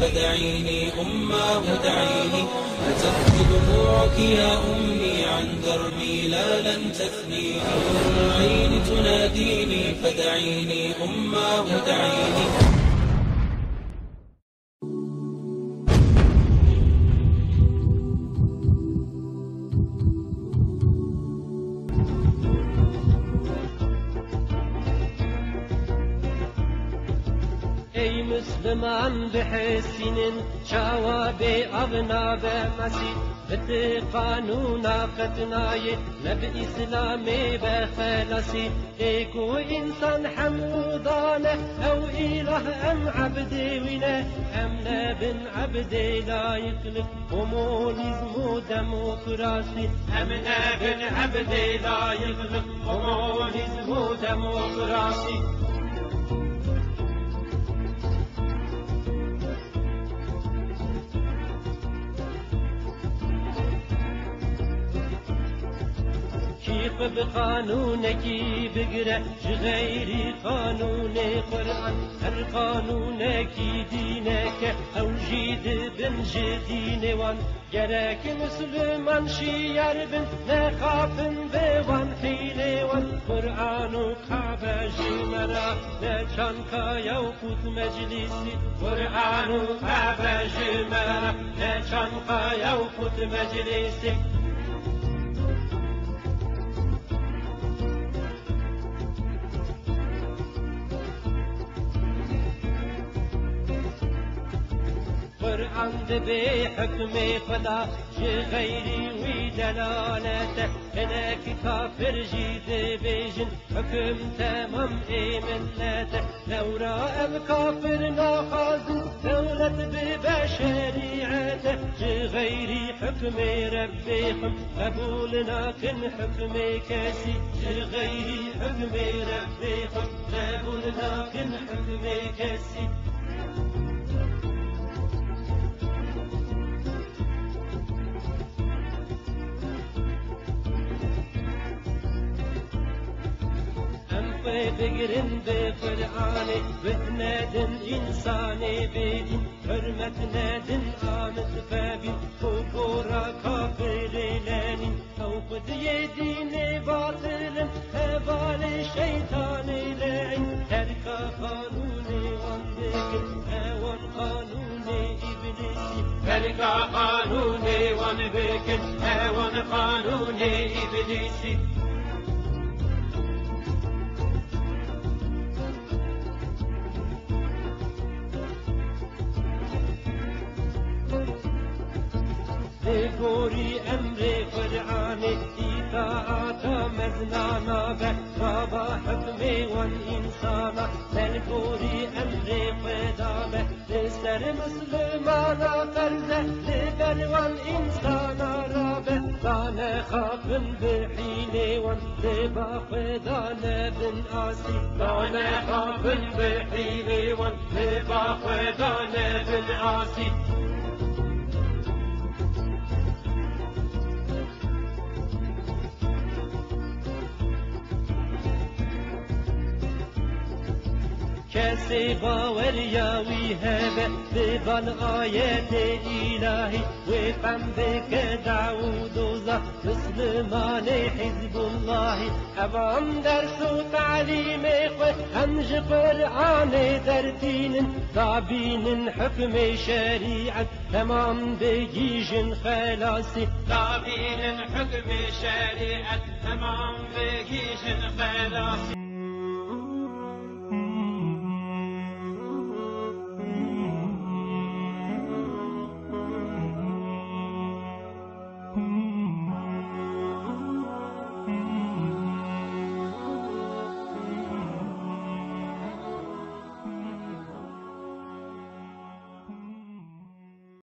فدعيني أماه دعيني. أترك دموعك يا أمي عن دربي لا لن تثنيني العين تناديني فدعيني أماه دعيني. ای مسلمان به حسین شواب اغنا به مسیح بت قانون قتنای نب اسلام به خلاصی ای کو انسان حمودانه أو إله أم عبد وینه أم نبن عبد لا يخلف كومونيزم وديمقراطي أم نبن عبد لا يخلف كومونيزم وديمقراطي كيف بقانونك بقرا غير قانون قرآن هر قانونك دينك أو جيد بن جدين وان. جرك مسلمان شيار بن نخاف بوان حيل وان. قرآن كعبة جمرا نشان كايا وفوت مجلسي قرآن كعبة جمرا نشان كايا وفوت مجلسي قرآن به حكم خدا غيري ودلالته هناك كافر جيد بيجن حكم تمام إيمنته لو رأى الكافر ناخذ دولة ببشريعته غيري حكم ربكم قبولنا كن حكم كاسي. غيري حكم ربكم قبولنا كن حكم كاسي. بقرن بقرآن بهنادن إنساني بيدين حرمة نادن آمت فابين كفورا كافر لانين أو قد يدين باطل هبال الشيطان لعين ترك قانوني وانبكر هوان قانوني إبليسي ترك قانوني وانبكر هوان قانوني إبليسي گوری امر قرآن اطاعت مزنانا به بابا حکم وان انسانا. دل گوری أمر خدا به سر مسلمانا قرزه لبر وان انسانا را به دان خافن بحیل وان لبا خدا نبن آسی دان خافن بحیل وان لبا کسی باور یاوی هبه ببال آیت الهی. و فهم بک داود وزا مسلمان حزب الله اوام درس و تعلیم خو همج قرآن درتین دابین حکم شریعت تمام بگیجن خلاصی. دابین حکم شریعت تمام بگیجن خلاصی.